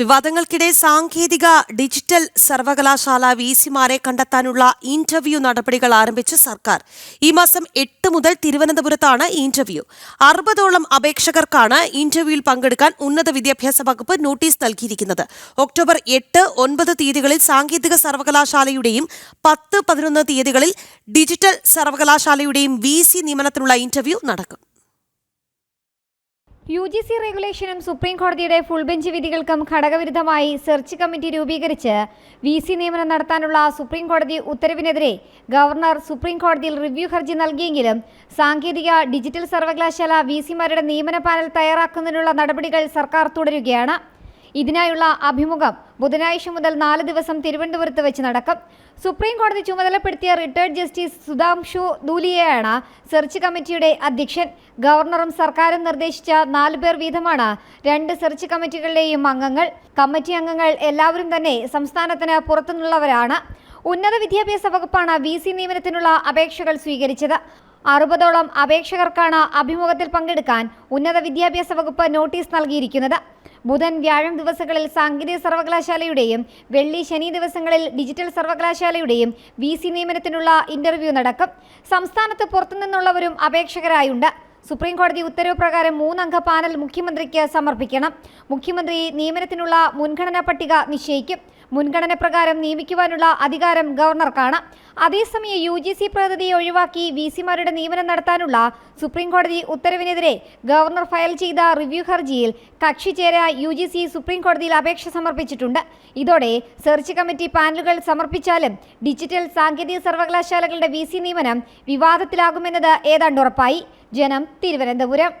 വിവാദങ്ങൾക്കിടെ സാങ്കേതിക ഡിജിറ്റൽ സർവകലാശാല വി സിമാരെ കണ്ടെത്താനുള്ള ഇന്റർവ്യൂ നടപടികൾ ആരംഭിച്ച് സർക്കാർ. ഈ മാസം എട്ട് മുതൽ തിരുവനന്തപുരത്താണ് ഇന്റർവ്യൂ. അറുപതോളം അപേക്ഷകർക്കാണ് ഇന്റർവ്യൂവിൽ പങ്കെടുക്കാൻ ഉന്നത വിദ്യാഭ്യാസ വകുപ്പ് നോട്ടീസ് നൽകിയിരിക്കുന്നത്. ഒക്ടോബർ എട്ട് ഒൻപത് തീയതികളിൽ സാങ്കേതിക സർവകലാശാലയുടെയും പത്ത് പതിനൊന്ന് തീയതികളിൽ ഡിജിറ്റൽ സർവകലാശാലയുടെയും വി നിയമനത്തിനുള്ള ഇന്റർവ്യൂ നടക്കും. യു ജി സി റെഗുലേഷനും സുപ്രീം കോടതിയുടെ ഫുൾ ബെഞ്ച് വിധികൾക്കും ഘടകവിരുദ്ധമായി സെർച്ച് കമ്മിറ്റി രൂപീകരിച്ച് വി സി നിയമനം നടത്താനുള്ള സുപ്രീം കോടതി ഉത്തരവിനെതിരെ ഗവർണർ സുപ്രീം കോടതിയിൽ റിവ്യൂ ഹർജി നൽകിയെങ്കിലും സാങ്കേതിക ഡിജിറ്റൽ സർവകലാശാല വി സിമാരുടെ നിയമന പാനൽ തയ്യാറാക്കുന്നതിനുള്ള നടപടികൾ സർക്കാർ തുടരുകയാണ്. ഇതിനായുള്ള അഭിമുഖം ബുധനാഴ്ച മുതൽ നാല് ദിവസം തിരുവനന്തപുരത്ത് വെച്ച് നടക്കും. സുപ്രീം കോടതി ചുമതലപ്പെടുത്തിയ റിട്ടയർഡ് ജസ്റ്റിസ് സുധാംശു ദൂലിയയാണ് സെർച്ച് കമ്മിറ്റിയുടെ അധ്യക്ഷൻ. ഗവർണറും സർക്കാരും നിർദ്ദേശിച്ച നാല് പേർ വീതമാണ് രണ്ട് സെർച്ച് കമ്മിറ്റികളിലെയും അംഗങ്ങൾ. കമ്മിറ്റി അംഗങ്ങൾ എല്ലാവരും തന്നെ സംസ്ഥാനത്തിന് പുറത്തുനിന്നുള്ളവരാണ്. ഉന്നത വിദ്യാഭ്യാസ വകുപ്പാണ് വി സി നിയമനത്തിനുള്ള അപേക്ഷകൾ സ്വീകരിച്ചത്. അറുപതോളം അപേക്ഷകർക്കാണ് അഭിമുഖത്തിൽ പങ്കെടുക്കാൻ ഉന്നത വിദ്യാഭ്യാസ വകുപ്പ് നോട്ടീസ് നൽകിയിരിക്കുന്നത്. ബുധൻ വ്യാഴം ദിവസങ്ങളിൽ സാങ്കേതിക സർവകലാശാലയുടെയും വെള്ളി ശനി ദിവസങ്ങളിൽ ഡിജിറ്റൽ സർവകലാശാലയുടെയും വി സി നിയമനത്തിനുള്ള ഇന്റർവ്യൂ നടക്കും. സംസ്ഥാനത്ത് പുറത്തുനിന്നുള്ളവരും അപേക്ഷകരായുണ്ട്. സുപ്രീം കോടതി ഉത്തരവ് പ്രകാരം മൂന്നംഗ പാനൽ മുഖ്യമന്ത്രിക്ക് സമർപ്പിക്കണം. മുഖ്യമന്ത്രി നിയമനത്തിനുള്ള മുൻഗണനാ പട്ടിക നിശ്ചയിക്കും. മുൻഗണന പ്രകാരം നിയമിക്കുവാനുള്ള അധികാരം ഗവർണർക്കാണ്. അതേസമയം യു ജി സി പദ്ധതിയെ ഒഴിവാക്കി വി സിമാരുടെ നിയമനം നടത്താനുള്ള സുപ്രീംകോടതി ഉത്തരവിനെതിരെ ഗവർണർ ഫയൽ ചെയ്ത റിവ്യൂ ഹർജിയിൽ കക്ഷി ചേരാൻ യു ജി സി സുപ്രീംകോടതിയിൽ അപേക്ഷ സമർപ്പിച്ചിട്ടുണ്ട്. ഇതോടെ സെർച്ച് കമ്മിറ്റി പാനലുകൾ സമർപ്പിച്ചാലും ഡിജിറ്റൽ സാങ്കേതിക സർവകലാശാലകളുടെ വി സി നിയമനം വിവാദത്തിലാകുമെന്നത് ഏതാണ്ട് ഉറപ്പായി. ജനം തിരുവനന്തപുരം.